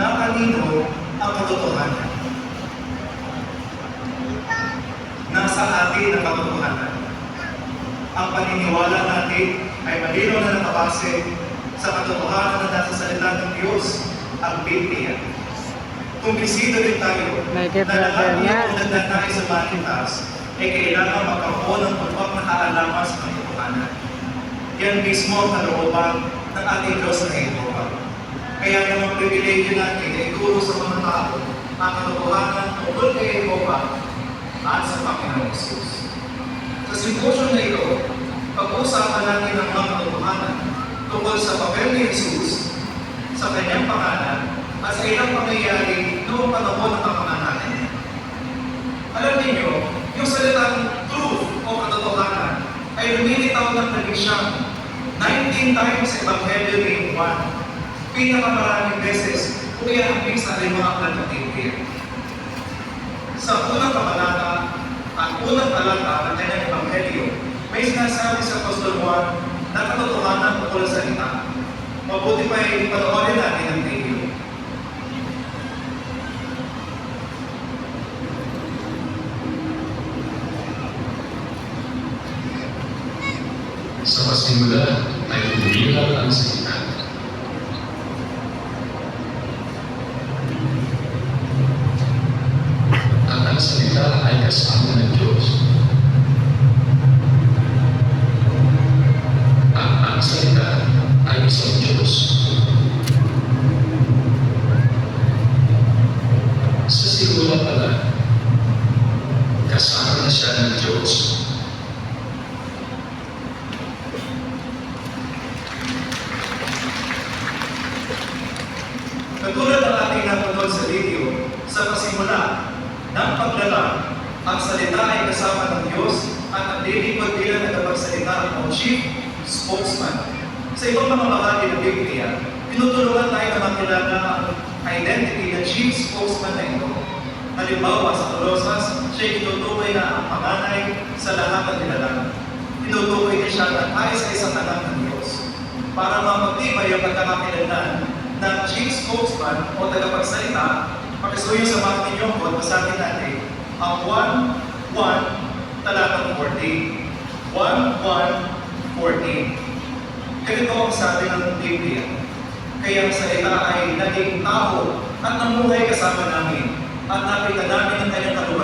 kanino ang katotohanan? Nasa atin ang katotohanan. Ang paniniwala natin ay malinaw na nakabase sa katotohanan na nasa salita ng Diyos, ang Biblia. Kung bisita rin tayo na lahat ng niya. nagnanais sa manitas, ay kailangan magkaroon ng pagpap na kaalaman sa katotohanan. Yan mismo ang kalooban ng ating Diyos na Jehova. Kaya naman pribilegyo natin ay ituro sa mga tao ang katotohanan tungkol kay Jehova at sa Panginoon Jesus. Sa sitwasyon na ito, pag-uusapan natin ang mga katotohanan tungkol sa papel ni Jesus, sa kanyang pangalan, at sa ilang pangyayari noong panahon ng niya. Alam niyo, yung salitang truth o katotohanan ay lumilitaw ng naging siyang 19 times Ebanghelyo ni Juan. Pinakamaraming beses kung iahambing sa ating mga Biblia. Sa unang kabanata at unang talata ng kanyang Ebanghelyo, may sinasabi sa Apostol Juan na katotohanan tungkol sa salita. Mabuti pa ay panoorin natin ang video. Sa pasimula ay umiral ang salita. Ang salita ay kasama ng Diyos. At ang salita ay isang Diyos. Sa simula pala, kasama na siya ng Diyos. Katulad ng ating napanood sa video, sa pasimula ng paglalang, ang salita ay kasama ng Diyos at ang lilingkod bilang nagpagsalita o chief spokesman. Sa ibang mga bahagi ng Biblia, tinutulungan tayo na makilala ang identity ng chief spokesman na ito. Halimbawa sa Colossus, siya itinutukoy na ang panganay sa lahat ng nilalang. Tinutukoy niya siya na ay sa tanan ng Diyos. Para mapagtibay ang pagkakakilanlan ng chief spokesman o tagapagsalita, pakisuyo sa mga ninyong kod, basahin natin ang 1.1 talatang 14. 1.1.14. Ganito ang sabi ng Biblia. Kaya ang salita ay naging tao at namuhay kasama namin at nakita namin ang kanyang katulad.